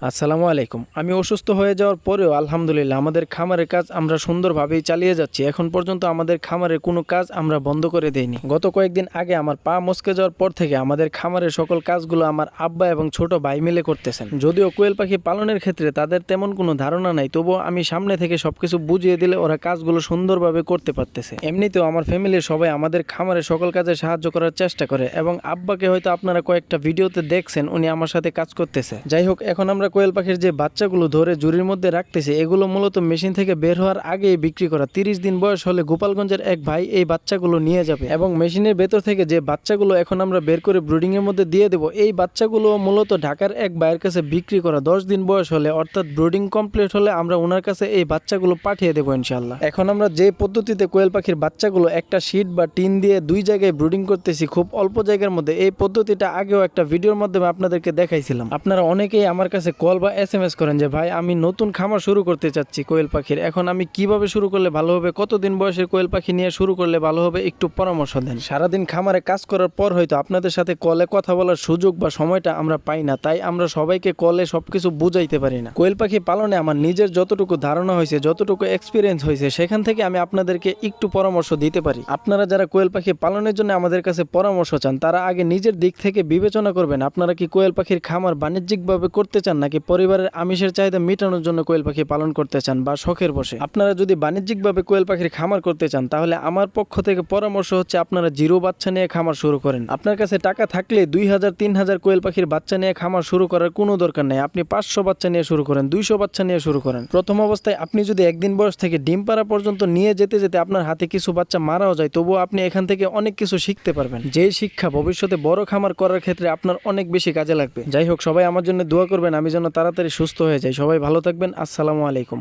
আসসালামু আলাইকুম। আমি অসুস্থ হয়ে যাওয়ার পরেও আলহামদুলিল্লাহ আমাদের খামারের কাজ আমরা সুন্দরভাবেই চালিয়ে যাচ্ছি। এখন পর্যন্ত আমাদের খামারের কোনো কাজ আমরা বন্ধ করে দেইনি। গত কয়েকদিন আগে আমার পা মস্কে যাওয়ার পর থেকে আমাদের খামারের সকল কাজগুলো আমার আব্বা এবং ছোট ভাই মিলে করতেছেন। যদিও কোয়েল পাখি পালনের ক্ষেত্রে তাদের তেমন কোনো ধারণা নাই, তবুও আমি সামনে থেকে সবকিছু বুঝিয়ে দিলে ওরা কাজগুলো সুন্দরভাবে করতে পারতেছে। এমনিতেও আমার ফ্যামিলির সবাই আমাদের খামারে সকল কাজে সাহায্য করার চেষ্টা করে এবং আব্বাকে হয়তো আপনারা কয়েকটা ভিডিওতে দেখছেন, উনি আমার সাথে কাজ করতেছে। যাই হোক, এখন আমরা কোয়েল পাখির যে বাচ্চাগুলো ধরে জুরির মধ্যে রাখতেছি, এগুলো মূলত মেশিন থেকে বের হওয়ার আগেই বিক্রি করা। তিরিশ দিন বয়স হলে গোপালগঞ্জের এক ভাই এই বাচ্চাগুলো নিয়ে যাবে এবং মেশিনের ভেতর থেকে যে বাচ্চাগুলো এখন আমরা বের করে ব্রুডিং এর মধ্যে দিয়ে দেবো, এই বাচ্চাগুলো মূলত ঢাকার এক ভাইয়ের কাছে বিক্রি করা। দশ দিন বয়স হলে, অর্থাৎ ব্রুডিং কমপ্লিট হলে আমরা ওনার কাছে এই বাচ্চাগুলো পাঠিয়ে দেবো ইনশাল্লাহ এখন আমরা যে পদ্ধতিতে কোয়েল পাখির বাচ্চাগুলো একটা শীট বা টিন দিয়ে দুই জায়গায় ব্রুডিং করতেছি, খুব অল্প জায়গার মধ্যে, এই পদ্ধতিটা আগেও একটা ভিডিওর মাধ্যমে আপনাদেরকে দেখাইছিলাম। আপনারা অনেকেই আমার কাছে কল বা এস এম এস করেন যে, ভাই, আমি নতুন খামার শুরু করতে চাচ্ছি কোয়েল পাখির। এখন আমি কীভাবে শুরু করলে ভালো হবে? কতদিন বয়সের কোয়েল পাখি নিয়ে শুরু করলে ভালো হবে? একটু পরামর্শ দেন। সারাদিন খামারে কাজ করার পর হয়তো আপনাদের সাথে কলে কথা বলার সুযোগ বা সময়টা আমরা পাই না। তাই আমরা সবাইকে কলে সবকিছু বুঝাইতে পারি না। কোয়েল পাখি পালনে আমার নিজের যতটুকু ধারণা হয়েছে, যতটুকু এক্সপিরিয়েন্স হয়েছে, সেখান থেকে আমি আপনাদেরকে একটু পরামর্শ দিতে পারি। আপনারা যারা কোয়েল পাখি পালনের জন্য আমাদের কাছে পরামর্শ চান, তারা আগে নিজের দিক থেকে বিবেচনা করবেন, আপনারা কি কোয়েল পাখির খামার বাণিজ্যিকভাবে করতে চান নাকি পরিবারের আমিষের চাহিদা মেটানোর জন্য কোয়েল পাখি পালন করতে চান বা শখের বসে? আপনারা যদি বাণিজ্যিকভাবে কোয়েল পাখির খামার করতে চান, তাহলে আমার পক্ষ থেকে পরামর্শ হচ্ছে আপনারা জিরো বাচ্চা নিয়ে খামার শুরু করেন। আপনার কাছে টাকা থাকলে দুই হাজার, তিন হাজার কোয়েল পাখির বাচ্চা নিয়ে খামার শুরু করার কোনো দরকার নেই। আপনি পাঁচশো বাচ্চা নিয়ে শুরু করেন, দুইশো বাচ্চা নিয়ে শুরু করেন। প্রথম অবস্থায় আপনি যদি একদিন বয়স থেকে ডিম পাড়া পর্যন্ত নিয়ে যেতে যেতে আপনার হাতে কিছু বাচ্চা মারাও যায়, তবুও আপনি এখান থেকে অনেক কিছু শিখতে পারবেন। যে শিক্ষা ভবিষ্যতে বড় খামার করার ক্ষেত্রে আপনার অনেক বেশি কাজে লাগবে। যাই হোক, সবাই আমার জন্য দোয়া করবেন, আমি যেন তাড়াতাড়ি সুস্থ হয়ে যায়। সবাই ভালো থাকবেন। আসসালামু আলাইকুম।